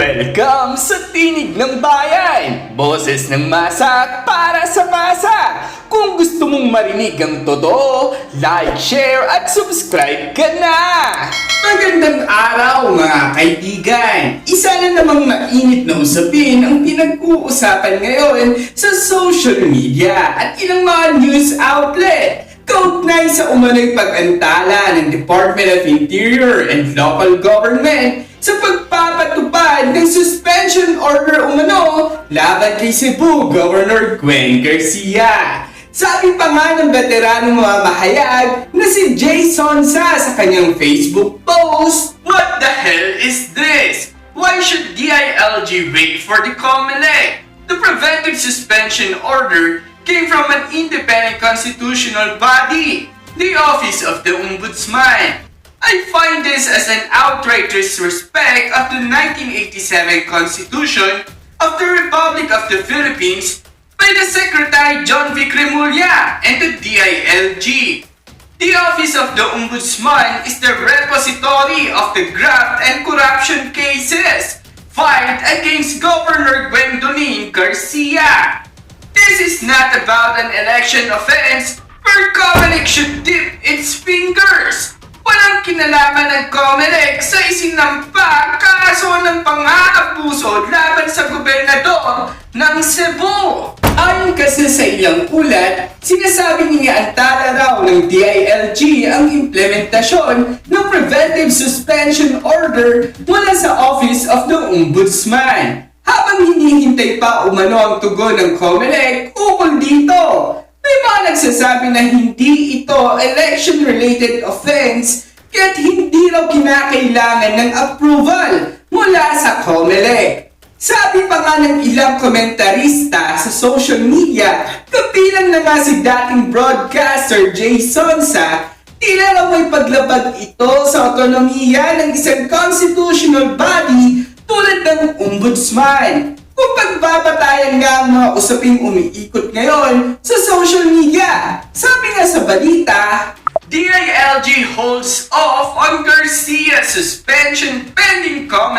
Welcome sa Tinig ng Bayan! Boses ng masak para sa masa! Kung gusto mong marinig ang totoo, like, share at subscribe ka na! Magandang araw mga kaibigan! Isa na namang mainit na usapin ang pinag-uusapan ngayon sa social media at ilang mga news outlet. Kaugnay sa umano'y pag-antala ng Department of Interior and Local Government sa pagpapatupad ng suspension order umano laban kay Cebu Governor Gwen Garcia. Sabi pa nga ng veteranong mamahayag na si Jason Sa sa kanyang Facebook post, What the hell is this? Why should DILG wait for the COMELEC? The preventive suspension order came from an independent constitutional body, the Office of the Ombudsman. I find this as an outright disrespect of the 1987 Constitution of the Republic of the Philippines by the Secretary John V. And the DILG. The Office of the Ombudsman is the repository of the graft and corruption cases filed against Governor Gwendolyn Garcia. This is not about an election offense where should dip its fingers. Kinalaman ng Comelec sa isinampa kaso ng pang-aabuso laban sa gobernador ng Cebu. Ayon kasi sa ilang ulat, sinasabi ni Antara raw ng DILG ang implementasyon ng preventive suspension order mula sa Office of the Ombudsman. Habang hinihintay pa umano ang tugon ng COMELEC ukol dito, may mga nagsasabi na hindi ito election-related offense kaya't hindi raw kinakailangan ng approval mula sa COMELEC. Sabi pa nga ng ilang komentarista sa social media, kapilang na nga si dating broadcaster Jason Sa, tila raw may paglabag ito sa autonomiya ng isang constitutional body tulad ng ombudsman. Kung pagbabatayan nga ang mga usaping umiikot ngayon sa social media. Sabi nga sa balita, DILG holds off. On Garcia suspension pending comment